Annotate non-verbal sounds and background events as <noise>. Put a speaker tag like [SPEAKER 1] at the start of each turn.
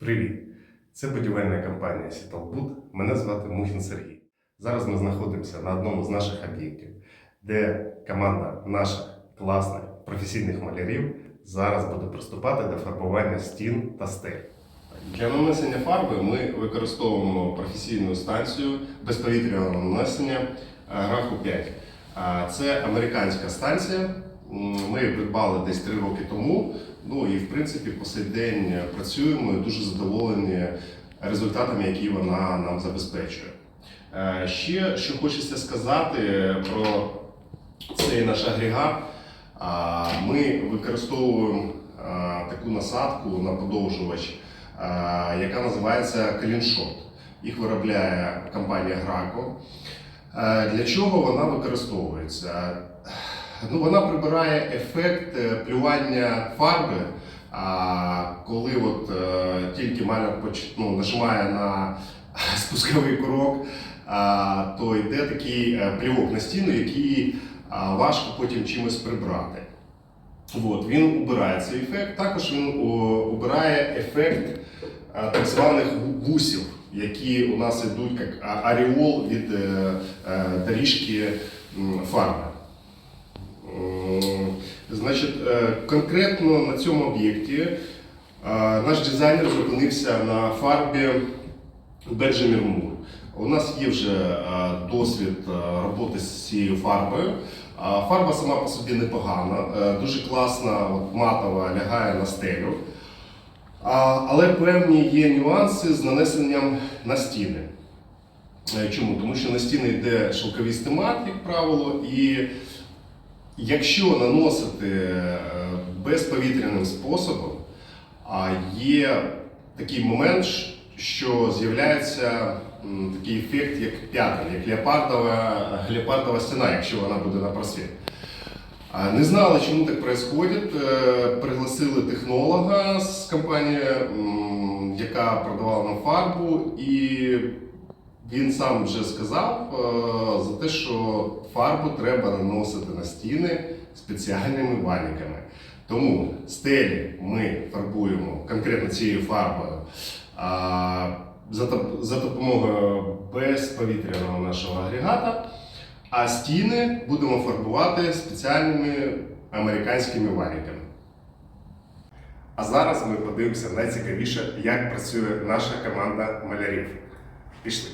[SPEAKER 1] Привіт! Це будівельна компанія Сіталбуд. Мене звати Мухін Сергій. Зараз ми знаходимося на одному з наших об'єктів, де команда наших класних професійних малярів зараз буде приступати до фарбування стін та стель. Для нанесення фарби ми використовуємо професійну станцію безповітряного нанесення графу 5. А Це американська станція. Ми придбали десь три роки тому. Ну і в принципі по сей день працюємо і дуже задоволені результатами, які вона нам забезпечує. Е, Ще що хочеться сказати про цей наш агрегат. Ми використовуємо таку насадку на подовжувач, яка називається Каліншот. Їх виробляє компанія Грако. Е, Для чого вона використовується? Ну, вона прибирає ефект е, плювання фарби. Коли от, е, тільки маляр ну, нажимає на <laughs> спусковий курок, то йде такий е, плювок на стіну, який а, важко потім чимось прибрати. От, він убирає цей ефект. Також він убирає ефект так званих ву- вусів, які у нас йдуть як аріол від е, е, доріжки фарби. Значить, е, конкретно на цьому об'єкті е, наш дизайнер зупинився на фарбі Benjamin Moore. У нас є вже е, досвід роботи з цією фарбою. Фарба сама по собі непогана, дуже класна, от, матова, лягає на стелю. Але певні є нюанси з нанесенням на стіни. Чому? Тому що на стіни йде шовковістий мат, як правило, і якщо наносити е, безповітряним способом, є такий момент, що з'являється такий ефект, як п'ятин, як леопардова, леопардова стіна, якщо вона буде на просвіт. Не знали, чому так відбувається. Пригласили технолога з компанії, яка продавала нам фарбу, і він сам вже сказав е, те, що фарбу треба наносити на стіни спеціальними валіками. Тому стелі ми фарбуємо конкретно цією фарбою за допомогою безповітряного нашого агрегата, а стіни будемо фарбувати спеціальними американськими валіками. А зараз ми подивимося найцікавіше, як працює наша команда малярів. Пішли.